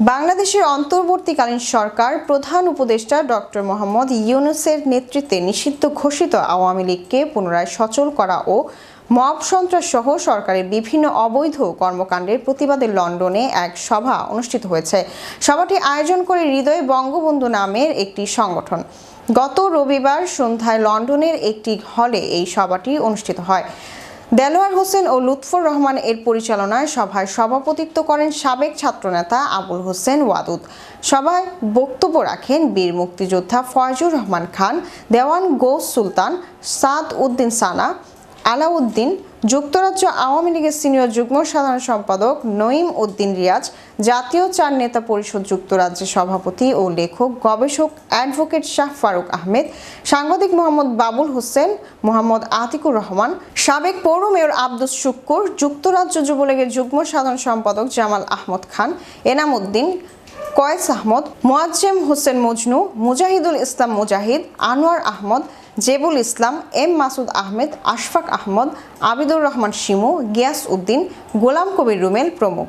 বাংলাদেশের অন্তর্বর্তীকালীন সরকার প্রধান উপদেষ্টা ডক্টর মোহাম্মদ ইউনুসের নেতৃত্বে নিষিদ্ধ ঘোষিত আওয়ামী লীগকে পুনরায় সচল করা ও মব সন্ত্রাস সহ সরকারের বিভিন্ন অবৈধ কর্মকাণ্ডের প্রতিবাদে লন্ডনে এক সভা অনুষ্ঠিত হয়েছে। সভাটি আয়োজন করে হৃদয় বঙ্গবন্ধু নামের একটি সংগঠন। গত রবিবার সন্ধ্যায় লন্ডনের একটি হলে এই সভাটি অনুষ্ঠিত হয়। দেলোয়ার হোসেন ও লুৎফর রহমান এর পরিচালনায় সভায় সভাপতিত্ব করেন সাবেক ছাত্রনেতা আবুল হোসেন ওয়াদুদ। সভায় বক্তব্য রাখেন বীর মুক্তিযোদ্ধা ফয়জুর রহমান খান, দেওয়ান গোস সুলতান, সাদ উদ্দিন সানা আলাউদ্দিন, যুক্তরাজ্য আওয়ামী লীগের সিনিয়র যুগ্ম সাধারণ সম্পাদক নঈম উদ্দিন রিয়াজ, জাতীয় চার নেতা পরিষদ যুক্তরাজ্যের সভাপতি ও লেখক, গবেষক, অ্যাডভোকেট শাহ ফারুক আহমেদ, সাংবাদিক মোহাম্মদ বাবুল হোসেন, মোহাম্মদ আতিকুর রহমান, সাবেক পৌর মেয়র আব্দুস শুক্কুর, যুক্তরাজ্য যুবলীগের যুগ্ম সাধারণ সম্পাদক জামাল আহমদ খান, এনাম উদ্দিন কয়েস আহমদ, মোয়াজ্জেম হোসেন মজনু, মুজাহিদুল ইসলাম মুজাহিদ, আনোয়ার আহমদ, জেবুল ইসলাম, এম মাসুদ আহমেদ, আশফাক আহমদ, আবিদুর রহমান শিমু, গিয়াস উদ্দিন, গোলাম কবির রুমেল প্রমুখ।